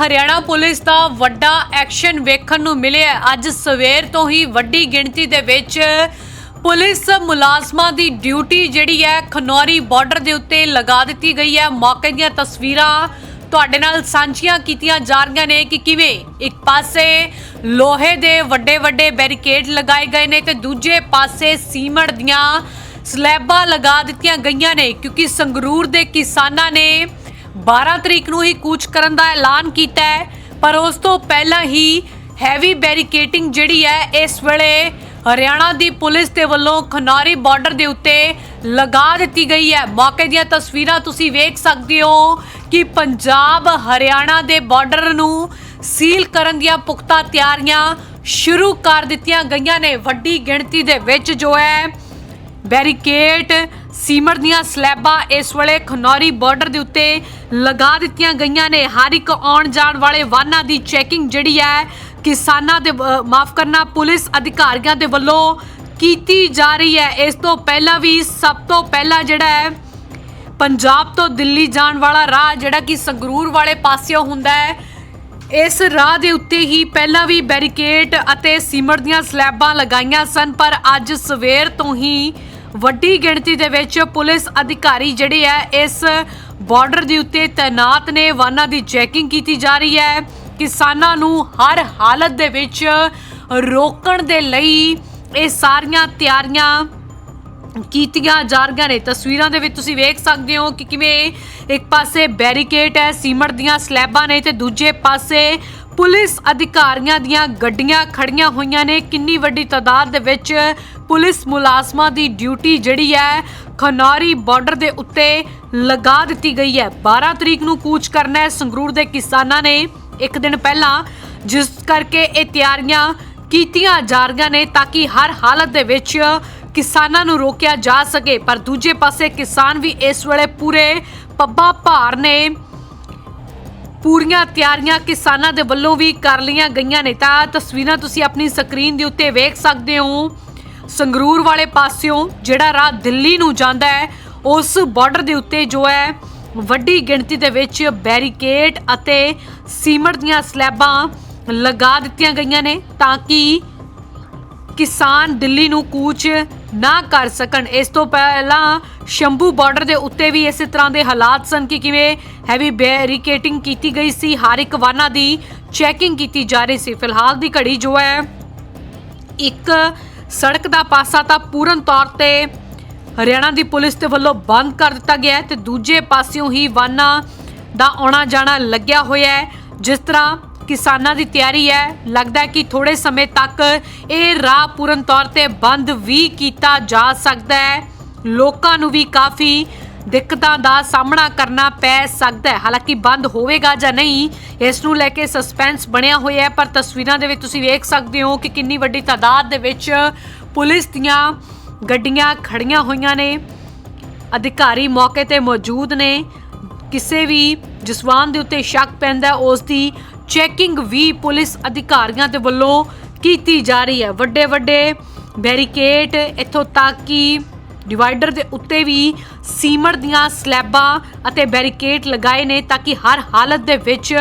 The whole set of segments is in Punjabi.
ਹਰਿਆਣਾ ਪੁਲਿਸ ਦਾ ਵੱਡਾ ਐਕਸ਼ਨ ਵੇਖਣ ਨੂੰ ਮਿਲਿਆ ਅੱਜ ਸਵੇਰ ਤੋਂ ਹੀ ਵੱਡੀ ਗਿਣਤੀ ਦੇ ਵਿੱਚ ਪੁਲਿਸ ਮੁਲਾਜ਼ਮਾਂ ਦੀ ਡਿਊਟੀ ਜਿਹੜੀ ਹੈ ਖਨੌਰੀ ਬਾਰਡਰ ਦੇ ਉੱਤੇ ਲਗਾ ਦਿੱਤੀ ਗਈ ਹੈ। ਮੌਕੇ ਦੀਆਂ ਤਸਵੀਰਾਂ ਤੁਹਾਡੇ ਨਾਲ ਸਾਂਝੀਆਂ ਕੀਤੀਆਂ ਜਾ ਰਹੀਆਂ ਨੇ ਕਿ ਕਿਵੇਂ ਇੱਕ ਪਾਸੇ ਲੋਹੇ ਦੇ ਵੱਡੇ ਵੱਡੇ ਬੈਰੀਕੇਡ ਲਗਾਏ ਗਏ ਨੇ ਤੇ ਦੂਜੇ ਪਾਸੇ ਸੀਮਟ ਦੀਆਂ ਸਲੈਬਾਂ ਲਗਾ ਦਿੱਤੀਆਂ ਗਈਆਂ ਨੇ, ਕਿਉਂਕਿ ਸੰਗਰੂਰ ਦੇ ਕਿਸਾਨਾਂ ਨੇ 12 ਤਰੀਕ ਨੂੰ ਹੀ ਕੂਚ ਕਰਨ ਦਾ ਐਲਾਨ ਕੀਤਾ ਹੈ, ਪਰ ਉਸ ਤੋਂ ਪਹਿਲਾਂ ਹੀ ਹੈਵੀ ਬੈਰੀਕੇਟਿੰਗ ਜਿਹੜੀ ਹੈ, ਇਸ ਵੇਲੇ ਹਰਿਆਣਾ ਦੀ ਪੁਲਿਸ ਦੇ ਵੱਲੋਂ ਖਨੌਰੀ ਬਾਰਡਰ ਦੇ ਉੱਤੇ ਲਗਾ ਦਿੱਤੀ ਗਈ ਹੈ। ਮੌਕੇ ਦੀਆਂ ਤਸਵੀਰਾਂ ਤੁਸੀਂ ਵੇਖ ਸਕਦੇ ਹੋ ਕਿ ਪੰਜਾਬ ਹਰਿਆਣਾ ਦੇ ਬਾਰਡਰ ਨੂੰ ਸੀਲ ਕਰਨ ਦੀਆਂ ਪੁਖਤਾ ਤਿਆਰੀਆਂ ਸ਼ੁਰੂ ਕਰ ਦਿੱਤੀਆਂ ਗਈਆਂ ਨੇ। ਵੱਡੀ ਗਿਣਤੀ ਦੇ ਵਿੱਚ ਜੋ ਹੈ ਬੈਰੀਕੇਡ ਸੀਮਰ ਦੀਆਂ ਸਲੈਬਾਂ ਇਸ ਵੇਲੇ ਖਨੌਰੀ ਬਾਰਡਰ ਦੇ ਉੱਤੇ ਲਗਾ ਦਿੱਤੀਆਂ ਗਈਆਂ ਨੇ। ਹਰ ਇੱਕ ਆਉਣ ਜਾਣ ਵਾਲੇ ਵਾਹਨਾਂ ਦੀ ਚੈਕਿੰਗ ਜਿਹੜੀ ਹੈ, ਕਿਸਾਨਾਂ ਦੇ ਮਾਫ ਕਰਨਾ, ਪੁਲਿਸ ਅਧਿਕਾਰੀਆਂ ਦੇ ਵੱਲੋਂ ਕੀਤੀ ਜਾ ਰਹੀ ਹੈ। ਇਸ ਤੋਂ ਪਹਿਲਾਂ ਵੀ ਸਭ ਤੋਂ ਪਹਿਲਾਂ ਜਿਹੜਾ ਹੈ, ਪੰਜਾਬ ਤੋਂ ਦਿੱਲੀ ਜਾਣ ਵਾਲਾ ਰਾਹ ਜਿਹੜਾ ਕਿ ਸੰਗਰੂਰ ਵਾਲੇ ਪਾਸਿਓਂ ਹੁੰਦਾ ਹੈ, ਇਸ ਰਾਹ ਦੇ ਉੱਤੇ ਹੀ ਪਹਿਲਾਂ ਵੀ ਬੈਰੀਕੇਡ ਅਤੇ ਸੀਮਟ ਦੀਆਂ ਸਲੈਬਾਂ ਲਗਾਈਆਂ ਸਨ, ਪਰ ਅੱਜ ਸਵੇਰ ਤੋਂ ਹੀ ਵੱਡੀ ਗਿਣਤੀ ਦੇ ਵਿੱਚ ਪੁਲਿਸ ਅਧਿਕਾਰੀ ਜਿਹੜੇ ਹੈ, ਇਸ ਬਾਰਡਰ ਦੇ ਉੱਤੇ ਤਾਇਨਾਤ ਨੇ ਵਾਹਨਾਂ ਦੀ ਚੈਕਿੰਗ ਕੀਤੀ ਜਾ ਰਹੀ ਹੈ। ਕਿਸਾਨਾਂ ਨੂੰ ਹਰ ਹਾਲਤ ਦੇ ਵਿੱਚ ਰੋਕਣ ਦੇ ਲਈ ਇਹ ਸਾਰੀਆਂ ਤਿਆਰੀਆਂ ਕੀਤੀਆਂ ਜਾ ਰਹੀਆਂ ਨੇ। ਤਸਵੀਰਾਂ ਦੇ ਵਿੱਚ ਤੁਸੀਂ ਵੇਖ ਸਕਦੇ ਹੋ ਕਿ ਕਿਵੇਂ ਇੱਕ ਪਾਸੇ ਬੈਰੀਕੇਡ ਹੈ, ਸੀਮਟ ਦੀਆਂ ਸਲੈਬਾਂ ਨੇ ਤੇ ਦੂਜੇ ਪਾਸੇ ਪੁਲਿਸ ਅਧਿਕਾਰੀਆਂ ਦੀਆਂ ਗੱਡੀਆਂ ਖੜੀਆਂ ਹੋਈਆਂ ਨੇ। ਕਿੰਨੀ ਵੱਡੀ ਤਾਦਾਦ ਦੇ ਵਿੱਚ ਪੁਲਿਸ ਮੁਲਾਜ਼ਮਾਂ ਦੀ ਡਿਊਟੀ ਜਿਹੜੀ ਹੈ ਖਨੌਰੀ ਬਾਰਡਰ ਦੇ ਉੱਤੇ ਲਗਾ ਦਿੱਤੀ ਗਈ ਹੈ। 12 ਤਰੀਕ ਨੂੰ ਕੂਚ ਕਰਨਾ ਹੈ। ਸੰਗਰੂਰ ਦੇ ਕਿਸਾਨਾਂ ਨੇ ਇੱਕ ਦਿਨ ਪਹਿਲਾਂ ਜਿਸ ਕਰਕੇ ਇਹ ਤਿਆਰੀਆਂ ਕੀਤੀਆਂ ਜਾ ਰਹੀਆਂ ਨੇ ਤਾਂ ਕਿ ਹਰ ਹਾਲਤ ਦੇ ਵਿੱਚ ਕਿਸਾਨਾਂ ਨੂੰ ਰੋਕਿਆ ਜਾ ਸਕੇ। ਪਰ ਦੂਜੇ ਪਾਸੇ ਕਿਸਾਨ ਵੀ ਇਸ ਵੇਲੇ ਪੂਰੇ ਪੱਬਾ ਭਾਰ ਨੇ ਪੂਰੀਆਂ ਤਿਆਰੀਆਂ ਕਿਸਾਨਾਂ ਦੇ ਵੱਲੋਂ ਵੀ ਕਰ ਲਈਆਂ ਗਈਆਂ ਨੇ। ਤਾਂ ਤਸਵੀਰਾਂ ਤੁਸੀਂ ਆਪਣੀ ਸਕਰੀਨ ਦੇ ਉੱਤੇ ਵੇਖ ਸਕਦੇ ਹੋ। ਸੰਗਰੂਰ ਵਾਲੇ ਪਾਸਿਓਂ ਜਿਹੜਾ ਰਾਹ ਦਿੱਲੀ ਨੂੰ ਜਾਂਦਾ ਹੈ, ਉਸ ਬਾਰਡਰ ਦੇ ਉੱਤੇ ਜੋ ਹੈ, ਵੱਡੀ ਗਿਣਤੀ ਦੇ ਵਿੱਚ ਬੈਰੀਕੇਡ ਅਤੇ ਸੀਮਟ ਦੀਆਂ ਸਲੈਬਾਂ ਲਗਾ ਦਿੱਤੀਆਂ ਗਈਆਂ ਨੇ ਤਾਂ ਕਿ ਕਿਸਾਨ ਦਿੱਲੀ ਨੂੰ ਕੂਚ ਨਾ ਕਰ ਸਕਣ। ਇਸ ਤੋਂ ਪਹਿਲਾਂ ਸ਼ੰਭੂ ਬਾਰਡਰ ਦੇ ਉੱਤੇ ਵੀ ਇਸੇ ਤਰ੍ਹਾਂ ਦੇ ਹਾਲਾਤ ਸਨ ਕਿ ਕਿਵੇਂ ਹੈਵੀ ਬੈਰੀਕੇਟਿੰਗ ਕੀਤੀ ਗਈ ਸੀ। ਹਰ ਇੱਕ ਵਾਹਨਾਂ ਦੀ ਚੈਕਿੰਗ ਕੀਤੀ ਜਾ ਰਹੀ ਸੀ। ਫਿਲਹਾਲ ਦੀ ਘੜੀ ਜੋ ਹੈ, ਇੱਕ ਸੜਕ ਦਾ ਪਾਸਾ ਤਾਂ ਪੂਰਨ ਤੌਰ ਤੇ ਹਰਿਆਣਾ ਦੀ ਪੁਲਿਸ ਦੇ ਵੱਲੋਂ ਬੰਦ ਕਰ ਦਿੱਤਾ ਗਿਆ ਹੈ ਤੇ ਦੂਜੇ ਪਾਸਿਓਂ ਹੀ ਵਾਹਨਾਂ ਦਾ ਆਉਣਾ ਜਾਣਾ ਲੱਗਿਆ ਹੋਇਆ ਹੈ। ਜਿਸ ਤਰ੍ਹਾਂ ਕਿਸਾਨਾਂ ਦੀ ਤਿਆਰੀ ਹੈ, ਲੱਗਦਾ ਹੈ ਕਿ ਥੋੜੇ ਸਮੇਂ ਤੱਕ ਇਹ ਰਾਹ ਪੂਰਨ ਤੌਰ ਤੇ ਬੰਦ ਵੀ ਕੀਤਾ ਜਾ ਸਕਦਾ ਹੈ। ਲੋਕਾਂ ਨੂੰ ਵੀ ਕਾਫੀ ਦਿੱਕਤਾਂ ਦਾ ਸਾਹਮਣਾ ਕਰਨਾ ਪੈ ਸਕਦਾ ਹੈ। ਹਾਲਾਂਕਿ ਬੰਦ ਹੋਵੇਗਾ ਜਾਂ ਨਹੀਂ, ਇਸ ਨੂੰ ਲੈ ਕੇ ਸਸਪੈਂਸ ਬਣਿਆ ਹੋਇਆ ਹੈ। ਪਰ ਤਸਵੀਰਾਂ ਦੇ ਵਿੱਚ ਤੁਸੀਂ ਵੇਖ ਸਕਦੇ ਹੋ ਕਿ ਕਿੰਨੀ ਵੱਡੀ ਤਾਦਾਦ ਦੇ ਵਿੱਚ ਪੁਲਿਸ ਦੀਆਂ ਗੱਡੀਆਂ ਖੜੀਆਂ ਹੋਈਆਂ ਨੇ। ਅਧਿਕਾਰੀ ਮੌਕੇ ਤੇ ਮੌਜੂਦ ਨੇ। ਕਿਸੇ ਵੀ ਜਸਵਾਨ ਦੇ ਉੱਤੇ ਸ਼ੱਕ ਪੈਂਦਾ ਉਸ ਦੀ ਚੈਕਿੰਗ ਵੀ ਪੁਲਿਸ ਅਧਿਕਾਰੀਆਂ ਦੇ ਵੱਲੋਂ ਕੀਤੀ ਜਾ ਰਹੀ ਹੈ। ਵੱਡੇ ਵੱਡੇ ਬੈਰੀਕੇਡ ਇੱਥੋਂ ਤੱਕ ਕਿ ਡਿਵਾਈਡਰ ਦੇ ਉੱਤੇ ਵੀ ਸੀਮਟ ਦੀਆਂ ਸਲੈਬਾਂ ਅਤੇ ਬੈਰੀਕੇਡ ਲਗਾਏ ਨੇ ਤਾਂ ਕਿ ਹਰ ਹਾਲਤ ਦੇ ਵਿੱਚ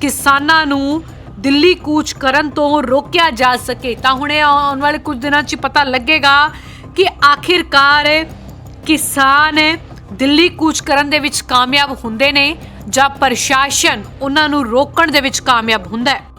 ਕਿਸਾਨਾਂ ਨੂੰ ਦਿੱਲੀ ਕੂਚ ਕਰਨ ਤੋਂ ਰੋਕਿਆ ਜਾ ਸਕੇ। ਤਾਂ ਹੁਣੇ ਆਉਣ ਵਾਲੇ ਕੁਝ ਦਿਨਾਂ 'ਚ ਪਤਾ ਲੱਗੇਗਾ ਕਿ ਆਖਿਰਕਾਰ ਕਿਸਾਨ ਦਿੱਲੀ ਕੂਚ ਕਰਨ ਦੇ ਵਿੱਚ ਕਾਮਯਾਬ ਹੁੰਦੇ ਨੇ ਜਾਂ ਪ੍ਰਸ਼ਾਸਨ ਉਹਨਾਂ ਨੂੰ ਰੋਕਣ ਦੇ ਵਿੱਚ ਕਾਮਯਾਬ ਹੁੰਦਾ ਹੈ।